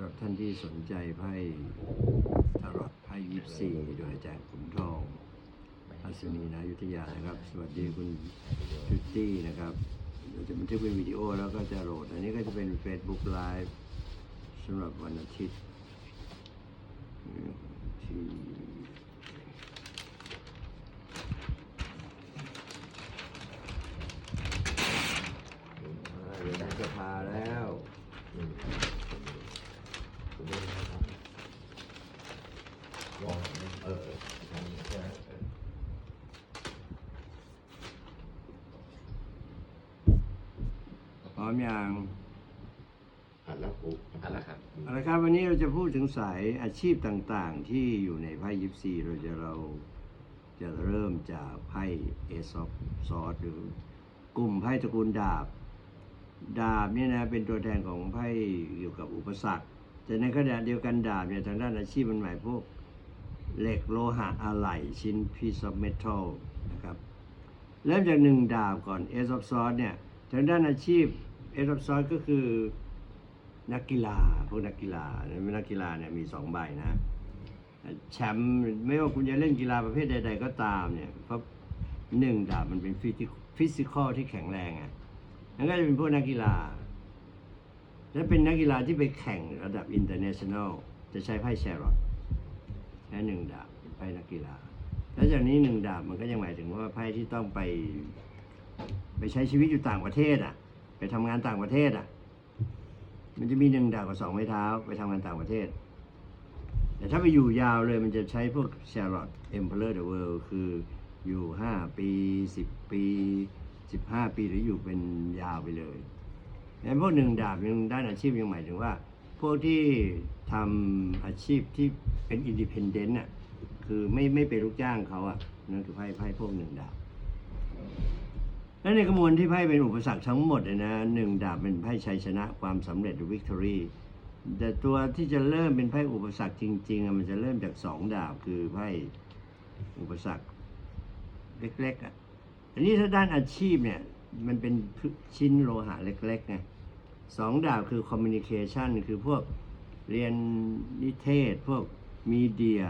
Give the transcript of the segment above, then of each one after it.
ำหรับท่านที่สนใจไพ่ตลอดไพ่ยิปซีโดยอาจารย์ขุนทองอัศนีนายุทธยานะครับ สวัสดีคุณชุตตี้นะครับเราจะบันทึกเป็นวิดีโอแล้วก็จะโหลด อันนี้ก็จะเป็น Facebook Live สำหรับวันอาทิตย์ที่ เดี๋ยวนักสภาแล้ว ลองเอออันนี้ใช่ไหมเออ พร้อ มยังอัดแล้วปุ๊บอันละครับ เอาละครับ วันนี้เราจะพูดถึงสายอาชีพต่างๆ ที่อยู่ในไพ่ยิปซีเราจะเราจะเริ่มจากไพ่เอซอฟซอสหรือกลุ่มไพ่ตระกูลดาบ ดาบเนี่ยนะเป็นตัวแทนของไพ่เกี่ยวกับอุปสรรค แต่ในขณะเดียวกันดาบเนี่ยทางด้านอาชีพมันหมายพวกเหล็กโลหะอะไหล่ชิ้น piece of metal นะครับ เริ่มจากหนึ่งดาบก่อน Ace of Swords เนี่ยทางด้านอาชีพ Ace of Swords ก็คือนักกีฬาพวกนักกีฬานักกีฬาเนี่ยมีสองใบนะแชมป์ไม่ว่าคุณจะเล่นกีฬาประเภทใด ๆ ก็ตามเนี่ยเพราะหนึ่งดาบมันเป็นฟิสิกอลที่แข็งแรงอะนั่นก็จะเป็นพวกนักกีฬา และเป็นนักกีฬาที่ไปแข่งระดับอินเตอร์เนชั่นแนลจะใช้ไพ่แชร์รอตแค่หนึ่งดาบเป็นไพ่นักกีฬา แล้วจากนี้หนึ่งดาบมันก็ยังหมายถึงว่าไพ่ที่ต้องไป ไปใช้ชีวิตอยู่ต่างประเทศอะ ไปทำงานต่างประเทศอะ มันจะมีหนึ่งดาบกับสองไม้เท้า ไปทำงานต่างประเทศ แต่ถ้าไปอยู่ยาวเลยมันจะใช้พวก Charlotte Emperor the World คืออยู่ห้าปีสิบปีสิบห้าปีหรืออยู่เป็นยาวไปเลยงั้นพวกหนึ่งดาบยังด้านอาชีพยังหมายถึงว่า พวกที่ทำอาชีพที่เป็นอินดิเพนเดนต์อะคือไม่ไม่ไปลูกจ้างเขาอะนั่นคือไพ่ไพ่พวกหนึ่งดาบ และในกระมวลที่ไพ่เป็นอุปสรรคทั้งหมดเลยนะหนึ่งดาบเป็นไพ่ชัยชนะความสำเร็จหรือวิกตอรี่แต่ตัวที่จะเริ่มเป็นไพ่อุปสรรคจริง ๆ มันจะเริ่มจากสองดาบคือไพ่อุปสรรคเล็กๆอะอันนี้ถ้าด้านอาชีพเนี่ยมันเป็นชิ้นโลหะเล็กๆไงสองดาบคือคอมมิวนิเคชันคือพวกเรียนนิเทศ พวกมีเดีย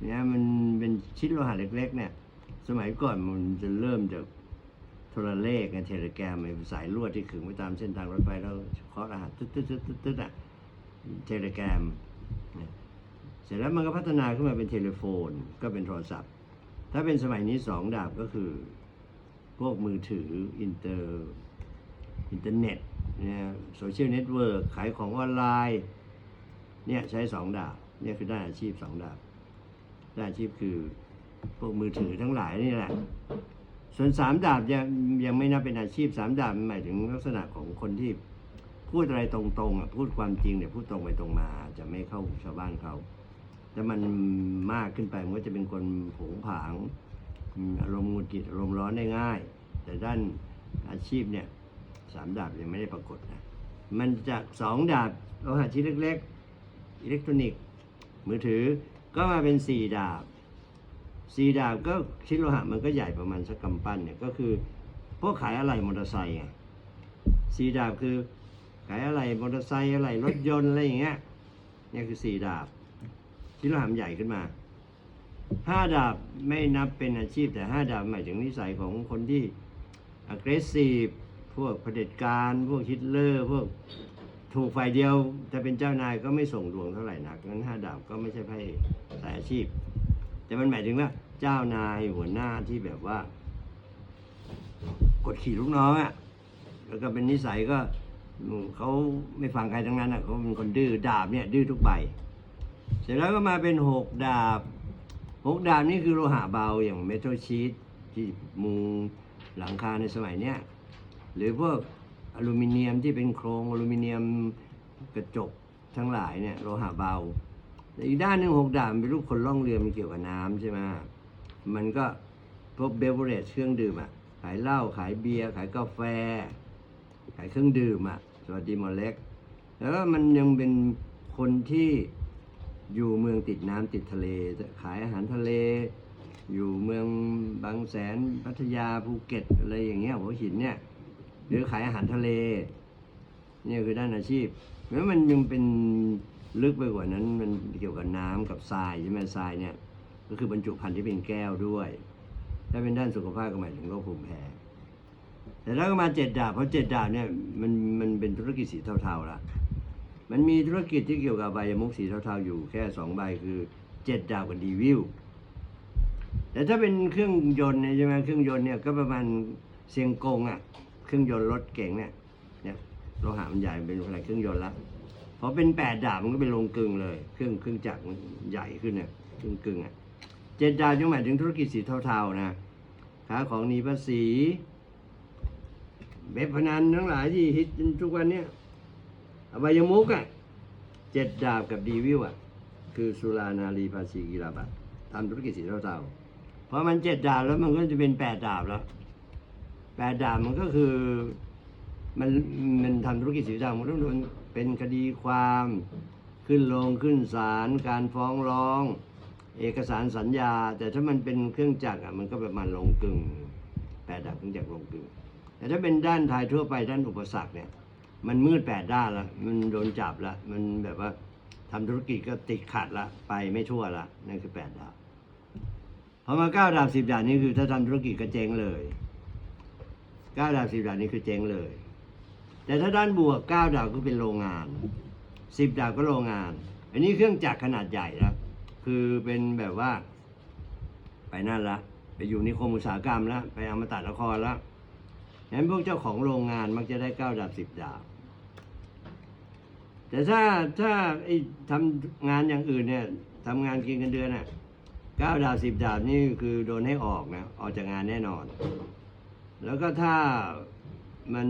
เนี่ยมันเป็นชิ้นโลหะเล็กๆเนี่ยสมัยก่อนมันจะเริ่มจาก โทรเลขเทเลแกรมสายลวดที่ขึงไว้ตามเส้นทางรถไฟแล้วเคาะรหัสตึ๊ดตึ๊ดตึ๊ดตึ๊ดตึ๊ดอะเทเลแกรมเนี่ยเสร็จแล้วมันก็พัฒนาขึ้นมาเป็นเทเลโฟน ก็เป็นโทรศัพท์ ถ้าเป็นสมัยนี้สองดาบก็คือ พวกมือถืออินเตอร์อินเทอร์เน็ตเนี่ยโซเชียลเน็ตเวิร์กขายของออนไลน์เนี่ยใช้สองดาบเนี่ยคือด้านอาชีพสองดาบด้านอาชีพคือพวกมือถือทั้งหลายนี่แหละ ส่วนสามดาบยังยังไม่นับเป็นอาชีพสามดาบหมายถึงลักษณะของคนที่พูดอะไรตรงๆอะพูดความจริงเนี่ยพูดตรงไปตรงมา จะไม่เข้าหูชาวบ้านเขาแต่มันมากขึ้นไปมันก็จะเป็นคนผงผางอารมณ์หงุดหงิดอารมณ์ร้อนได้ง่าย แต่ด้านอาชีพเนี่ยสามดาบยังไม่ได้ปรากฏนะมันจากสองดาบโลหะชิ้นเล็ก ๆ อิเล็กทรอนิกส์มือถือก็มาเป็นสี่ดาบ สีดาบก็ชิ้นโลหะมันก็ใหญ่ประมาณสักกำปั้นเนี่ยก็คือพวกขายอะไหล่มอเตอร์ไซค์ไงสีดาบคือขายอะไหล่มอเตอร์ไซค์อะไหล่รถยนต์อะไรอย่างเงี้ยเนี่ยคือสี่ดาบชิ้นโลหะใหญ่ขึ้นมาห้าดาบไม่นับเป็นอาชีพแต่ห้าดาบหมายถึงนิสัยของคนที่ aggressive พวกเผด็จการพวกฮิตเลอร์พวกถูกฝ่ายเดียวถ้าเป็นเจ้านายก็ไม่ส่งดวงเท่าไหร่นักงั้นห้าดาบก็ไม่ใช่ไพ่สายอาชีพ แต่มันหมายถึงว่า เจ้านายหัวหน้าที่แบบว่า กดขี่ลูกน้องอะ่ะแล้วก็เป็นนิสัยก็เขาไม่ฟังใครทั้งนั้นอะเขาเป็นคนดื้อดาบเนี่ย ดื้อทุกใบ เสร็จแล้วก็มาเป็นหกดาบหกดาบนี่คือโลหะเบาอย่างเมทัลชีตที่มุงหลังคาในสมัยเนี้ยหรือพวกอลูมิเนียมที่เป็นโครงอลูมิเนียมกระจกทั้งหลายเนี่ยโลหะเบา แต่อีกด้านหนึ่งหกด่านเป็นรูปคนล่องเรือมันเกี่ยวกับน้ำใช่ไหมมันก็พวกเบเวอร์เรจเครื่องดื่มอะ ขายเหล้าขายเบียร์ขายกาแฟ ขายเครื่องดื่มอะ สวัสดีหมอเล็ก แล้วก็มันยังเป็นคนที่อยู่เมืองติดน้ำติดทะเล ขายอาหารทะเล อยู่เมืองบางแสนพัทยาภูเก็ตอะไรอย่างเงี้ยหัวหินเนี่ยหรือขายอาหารทะเล เนี่ยคือด้านอาชีพแล้วมันยังเป็น ลึกไปกว่านั้นมันเกี่ยวกับน้ำกับทรายใช่ไหมทรายเนี่ยก็คือบรรจุภัณฑ์ที่เป็นแก้วด้วย ถ้าเป็นด้านสุขภาพก็หมายถึงโรคภูมิแพ้แต่แล้วก็มาเจ็ดดาบเพราะเจ็ดดาบเนี่ยมันมันเป็นธุรกิจสีเทาๆละมันมีธุรกิจที่เกี่ยวกับใบมุกสีเทาๆอยู่แค่สองใบคือเจ็ดดาวกับดีวิวแต่ถ้าเป็นเครื่องยนต์เนี่ยใช่ไหมเครื่องยนต์เนี่ยก็ประมาณเซียงกงอะ เครื่องยนต์รถเก๋งเนี่ยเนี่ยโลหะมันใหญ่เป็นอะไรเครื่องยนต์ละ พอเป็นแปดดาบมันก็เป็นโรงกลึงเลย เครื่องเครื่องจักรมันใหญ่ขึ้นเนี่ยเครื่งกลึงอะเจ็ดดาวยังหมายถึงธุรกิจสีเทาๆนะค้าของหนีภาษีเว็บพนันทั้งหลายที่ฮิตทุกวันเนี่ยอบายมุกอะเจ็ดดาบกับดีวิวอะ คือสุรานารีภาษีกีฬาบัตรทำธุรกิจสีเทาๆเพราะมันเจ็ดดาบแล้วมันก็จะเป็นแปดดาบแล้วแปดดาบมันก็คือ มันมันทำธุรกิจสีเทามันต้องโดนเป็นคดีความ ขึ้นลงขึ้นศาลการฟ้องร้อง เอกสารสัญญา แต่ถ้ามันเป็นเครื่องจักรอะมันก็ประมาณลงกึ่งแปดดาบเครื่องจักรลงกึ่งแต่ถ้าเป็นด้านไทยทั่วไปด้านอุปสรรคเนี่ยมันมืดแปดด้านละมันโดนจับละมันแบบว่าทำธุรกิจก็ติดขัดละไปไม่ทั่วละนั่นคือแปดดาวพอมาเก้าดาวสิบดาวนี่คือถ้าทำธุรกิจก็เจ๊งเลยเก้าดาวสิบดาวนี่คือเจ๊งเลย แต่ถ้าด้านบวกเก้าดาวก็เป็นโรงงานสิบดาวก็โรงงาน อันนี้เครื่องจักรขนาดใหญ่แล้วคือเป็นแบบว่า ไปนั่นละไปอยู่นิคมอุตสาหกรรมแล้วไปอมตะนครแล้วงั้นพวกเจ้าของโรงงานมักจะได้เก้าดาบสิบดาบ แต่ถ้าถ้าไอ้ทำงานอย่างอื่นเนี่ยทำงานกินกันเดือนอะเก้าดาบสิบดาบนี่คือโดนให้ออกนะ ออกจากงานแน่นอน แล้วก็ถ้ามัน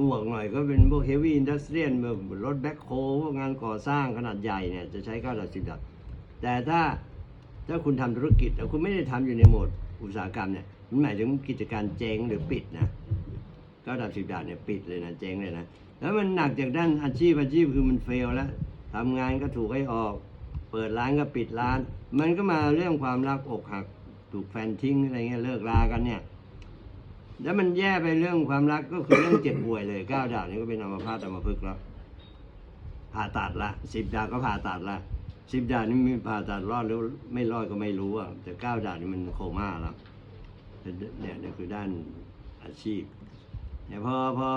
บวกหน่อยก็เป็นพวกเฮฟวี่อินดัสเทรียลแบบรถแบ็คโฮพวกงานก่อสร้างขนาดใหญ่เนี่ยจะใช้เก้าดาบสิบดาบแต่ถ้าถ้าคุณทำธุรกิจแล้วคุณไม่ได้ทำอยู่ในโหมดอุตสาหกรรมเนี่ยมันหมายถึงกิจการเจ๊งหรือปิดนะเก้าดาบสิบดาบเนี่ยปิดเลยนะเจ๊งเลยนะแล้วมันหนักจากด้านอาชีพอาชีพคือมันเฟลแล้วทำงานก็ถูกให้ออก เปิดร้านก็ปิดร้าน มันก็มาเรื่องความรักอกหักถูกแฟนทิ้งอะไรเงี้ยเลิกลากันเนี่ย แล้วมันแย่ไปเรื่องความรักก็คือเรื่องเจ็บป่วยเลยเก้าดาวนี่ก็เป็นอัมพาตอัมพฤกษ์แล้วผ่าตัดละสิบดาวก็ผ่าตัดละสิบดาวนี่มีผ่าตัดรอดหรือไม่รอดก็ไม่รู้อะแต่เก้าดาวนี่มันโคม่าแล้วเนี่ยเนี่ยคือด้านอาชีพเนี่ยพอพอ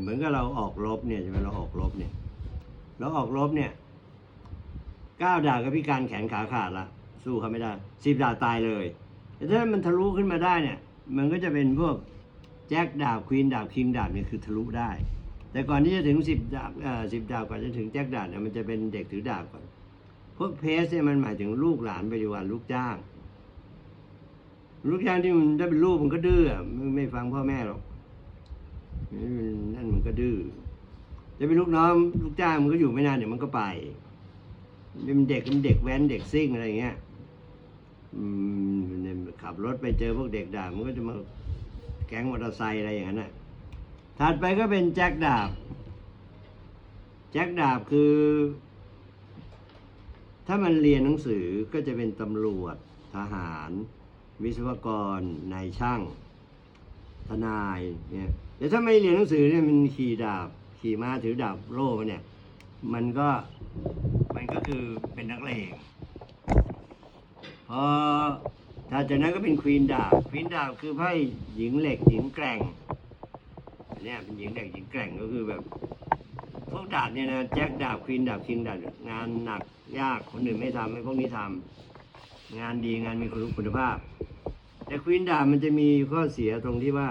เหมือนกับเราออกรบเนี่ยใช่ไหมเราออกรบเนี่ยเราออกรบเนี่ยเก้าดาวก็พิการแขนขาขาดละสู้เขาไม่ได้สิบดาวตายเลยแต่ถ้ามันทะลุขึ้นมาได้เนี่ย มันก็จะเป็นพวก แจ็คดาบควีนดาบคิงดาบเนี่ยคือทะลุได้ แต่ก่อนที่จะถึงสิบดาบเอ่อสิบดาบก่อนจะถึงแจ็คดาบเนี่ยมันจะเป็นเด็กถือดาบก่อน พวกเพสเนี่ยมันหมายถึงลูกหลานบริวารลูกจ้าง ลูกจ้างที่มันได้เป็นลูกมันก็ดื้อมันไม่ฟังพ่อแม่หรอกนั่นมันก็ดื้อจะเป็นลูกน้องลูกจ้างมันก็อยู่ไม่นานเดี๋ยวมันก็ไปเป็นเด็กเป็นเด็กแว้นเด็กซิ่งอะไรเงี้ยอืมเนี่ยขับรถไปเจอพวกเด็กด่ามันก็จะมา แก๊งมอเตอร์ไซค์อะไรอย่างนั้นน่ะถัดไปก็เป็นแจ็คดาบ แจ็คดาบคือ ถ้ามันเรียนหนังสือก็จะเป็นตำรวจทหาร วิศวกรนายช่าง ทนายเนี่ยแต่ถ้าไม่เรียนหนังสือเนี่ยมันขี่ดาบ ขี่ม้าถือดาบโล่มาเนี่ย มันก็มันก็คือเป็นนักเลงพอ ถ้าจากนั้นก็เป็นควีนดาบควีนดาบคือไพ่หญิงเหล็กหญิงแกร่งเนี่ยเป็นหญิงเด็กหญิงแกร่งก็คือแบบพวกดาบเนี่ยนะแจ็คดาบควีนดาบคิงดาบงานหนักยากคนอื่นไม่ทำให้พวกนี้ทำงานดีงานมีคุณภาพ แต่ควีนดาบมันจะมีข้อเสียตรงที่ว่า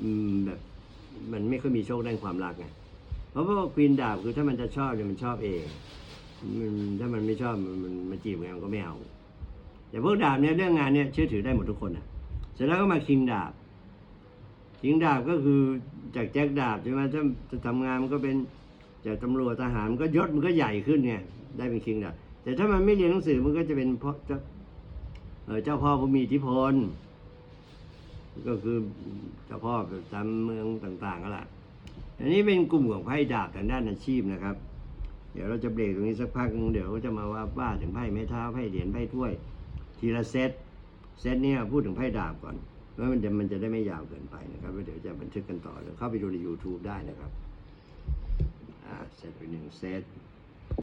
อืมแบบมันไม่ค่อยมีโชคด้านความรักไงเพราะว่าควีนดาบคือถ้ามันจะชอบเนี่ยมันชอบเองมันถ้ามันไม่ชอบมันมันมาจีบกันก็ไม่เอา แต่พวกดาบเนี่ยเรื่องงานเนี่ยเชื่อถือได้หมดทุกคนอะ เสร็จแล้วก็มาคิงดาบ คิงดาบก็คือจากแจ็คดาบใช่ไหมถ้าจะทำงานมันก็เป็นจากตำรวจทหารมันก็ยศมันก็ใหญ่ขึ้นไงได้เป็นคิงดาบ แต่ถ้ามันไม่เรียนหนังสือมันก็จะเป็นพ่อเจ้าเออเจ้าพ่อผู้มีอิทธิพลก็คือเจ้าพ่อตามเมืองต่างๆก็แหละอันนี้เป็นกลุ่มของไพ่ดาบทางด้านอาชีพนะครับ เดี๋ยวเราจะเบรกตรงนี้สักพักเดี๋ยวก็จะมาว่าว่าถึงไพ่ไม้เท้าไพ่เหรียญไพ่ถ้วย ทีละเซตเซตเนี่ยพูดถึงไพ่ดาบก่อนเพราะมันจะมันจะได้ไม่ยาวเกินไปนะครับเดี๋ยวจะบันทึกกันต่อเดี๋ยวเข้าไปดูใน YouTube ได้นะครับเสร็จไปหนึ่งเซต